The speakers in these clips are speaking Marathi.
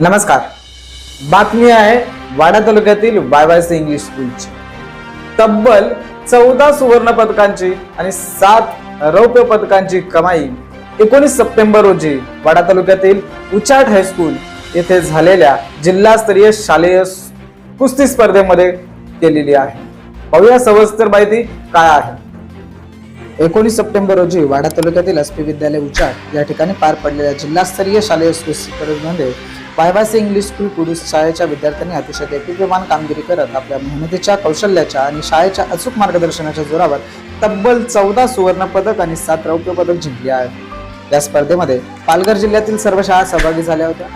नमस्कार. बातमी आहे वाडा तालुक्यातील वाय वाय सी इंग्लिश स्कूलची तब्बल चौदा सुवर्ण पदकांची आणि सात रौप्य पदकांची कमाई एकोणीस सप्टेंबर रोजी वाडा तालुक्यातील उचाट हायस्कूल येथे झालेल्या जिल्हास्तरीय शालेय कुस्ती स्पर्धेमध्ये केलेली आहे. पाहूया सविस्तर माहिती काय आहे. एकोणीस सप्टेंबर रोजी वाडा तालुक्यातील एस पी विद्यालय उचाट या ठिकाणी पार पडलेल्या जिल्हास्तरीय शालेय कुस्ती स्पर्धेमध्ये वायवासी इंग्लिश स्कूल पुरुष शाळेच्या विद्यार्थ्यांनी अतिशय दैदिप्यमान कामगिरी करत आपल्या मेहनतीच्या कौशल्याच्या आणि शाळेच्या अचूक मार्गदर्शनाच्या जोरावर तब्बल चौदा सुवर्ण पदक आणि सात रौप्य पदक जिंकली आहेत. या स्पर्धेमध्ये पालघर जिल्ह्यातील सर्व शाळा सहभागी झाल्या होत्या.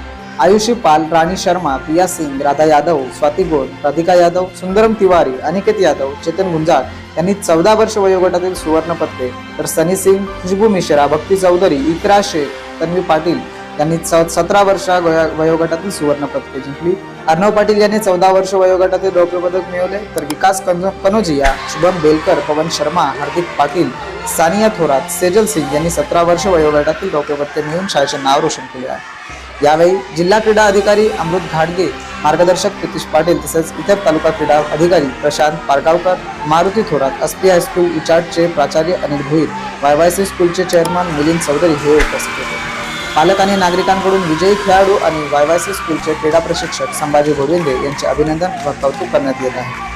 आयुषी पाल राणी शर्मा पिया सिंग राधा यादव स्वाती गोड राधिका यादव सुंदरम तिवारी अनिकेत यादव चेतन गुंजाळ यांनी चौदा वर्ष वयोगटातील सुवर्ण पदके तर सनी सिंग खुशबू मिश्रा भक्ती चौधरी इकरा शेख तन्वी पाटील यांनी सतरा वर्ष वया- वयोगटातील सुवर्ण पदके जिंकली. अर्णव पाटील यांनी चौदा वर्ष वयोगटातील रौप्य पदक मिळवले. तर विकास कनोजिया शुभम बेलकर पवन शर्मा हार्दिक पाटील सानिया थोरात सेजल सिंग यांनी सतरा वर्ष वयोगटातील रौप्य पदके मिळवून शाळेचे नाव रोशन केले आहे. यावेळी जिल्हा क्रीडा अधिकारी अमृत घाडगे मार्गदर्शक प्रितीश पाटील तसेच इतर तालुका क्रीडा अधिकारी प्रशांत पारगावकर मारुती थोरात अस्पी हायस्कूल इचाटचे प्राचार्य अनिल भोईर वायवायसी स्कूलचे चेअरमन मिलिंद चौधरी हे उपस्थित होते. पालक आणि नागरिकांकडून विजयी खेळाडू आणि वायवायसी स्कूलचे क्रीडा प्रशिक्षक संभाजी गोविंदे यांचे अभिनंदन व कौतुक करण्यात येत आहे.